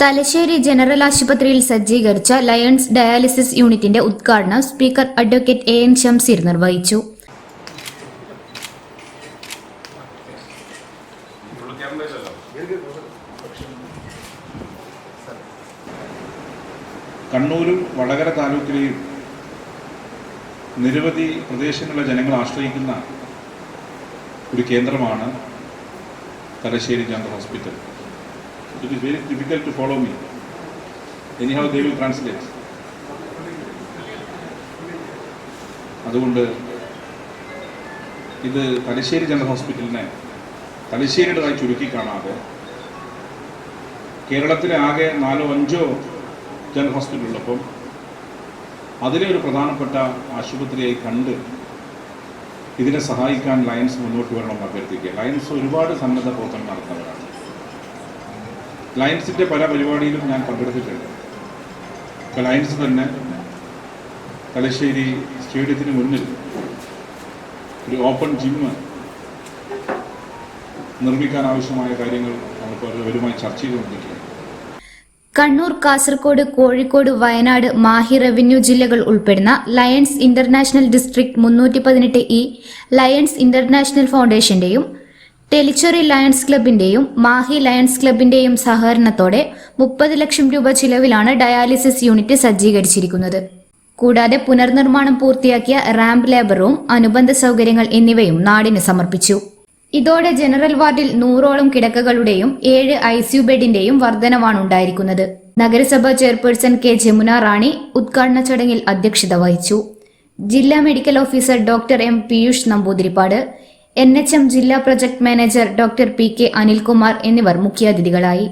Thalassery general ആശുപത്രിയിൽ സജ്ജീകരിച്ച lions dialysis യൂണിറ്റിന്റെ ഉദ്ഘാടനം speaker advocate A N Shamseer നിർവഹിച്ചു. കണ്ണൂരും വടകര താലൂക്കിലെയും നിരവധി പ്രദേശങ്ങളിലെ ജനങ്ങൾ ആശ്രയിക്കുന്ന ഒരു കേന്ദ്രമാണ് Thalassery general hospital. It is very difficult to follow me anyhow they will translate അതുകൊണ്ട് ഇത് തലശ്ശേരി ജനറൽ ഹോസ്പിറ്റലിനെ തലശ്ശേരിയുടേതായി ചുരുക്കി കാണാതെ കേരളത്തിലെ ആകെ നാലോ അഞ്ചോ ജനറൽ ഹോസ്പിറ്റൽ ഉള്ളപ്പം അതിലെ ഒരു പ്രധാനപ്പെട്ട ആശുപത്രിയായി കണ്ട് ഇതിനെ സഹായിക്കാൻ ലയൻസ് മുന്നോട്ട് വരണം അഭ്യർത്ഥിക്കുക. ലയൻസ് ഒരുപാട് സന്നദ്ധ പ്രവർത്തനം നടത്തുന്നവരാണ്. ലയൻസിന്റെ പല പരിപാടിയിലും ഞാൻ പങ്കെടുത്തിട്ടുണ്ട്. ഇപ്പോൾ ലയൻസ് തന്നെ തലശ്ശേരി സ്റ്റേഡിയത്തിന് മുന്നിൽ ഒരു ഓപ്പൺ ജിമ്മ് നിർമ്മിക്കാൻ ആവശ്യമായ കാര്യങ്ങൾ നമ്മളിപ്പോൾ അവരുമായി ചർച്ച ചെയ്തുകൊണ്ടിരിക്കുകയാണ്. കണ്ണൂർ കാസർഗോഡ് കോഴിക്കോട് വയനാട് മാഹി റവന്യൂ ജില്ലകൾ ഉൾപ്പെടുന്ന ലയൺസ് ഇന്റർനാഷണൽ ഡിസ്ട്രിക്ട് മുന്നൂറ്റി പതിനെട്ട് ഇ ലയൺസ് ഇന്റർനാഷണൽ ഫൗണ്ടേഷന്റെയും ടെലിച്ചറി ലയൺസ് ക്ലബിന്റെയും മാഹി ലയൺസ് ക്ലബിന്റെയും സഹകരണത്തോടെ മുപ്പത് ലക്ഷം രൂപ ചിലവിലാണ് ഡയാലിസിസ് യൂണിറ്റ് സജ്ജീകരിച്ചിരിക്കുന്നത്. കൂടാതെ പുനർനിർമ്മാണം പൂർത്തിയാക്കിയ റാമ്പ് ലേബർ റൂം അനുബന്ധ സൗകര്യങ്ങൾ എന്നിവയും നാടിന് സമർപ്പിച്ചു. ഇതോടെ ജനറൽ വാർഡിൽ നൂറോളം കിടക്കകളുടെയും ഏഴ് ഐ സിയു ബെഡിന്റെയും വർധനവാണ് ഉണ്ടായിരിക്കുന്നത്. നഗരസഭ ചെയർപേഴ്സൺ കെ ജമുന റാണി ഉദ്ഘാടന ചടങ്ങിൽ അധ്യക്ഷത വഹിച്ചു. ജില്ലാ medical officer doctor M Piyush Namboothiripad N H M ജില്ലാ project manager doctor P K Anilkumar എന്നിവർ മുഖ്യാതിഥികളായി.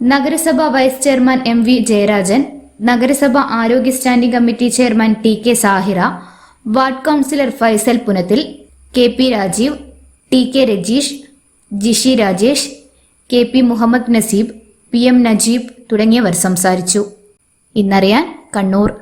നഗരസഭ vice chairman M V Jayarajan നഗരസഭ ആരോഗ്യ standing committee chairman T K Sahira ward councillor Faisal Punathil K P Rajeev T K Rajeesh Jishi Rajesh K P Muhammad Naseeb P M Najeeb തുടങ്ങിയവർ സംസാരിച്ചു. ഇന്നറിയാൻ കണ്ണൂർ.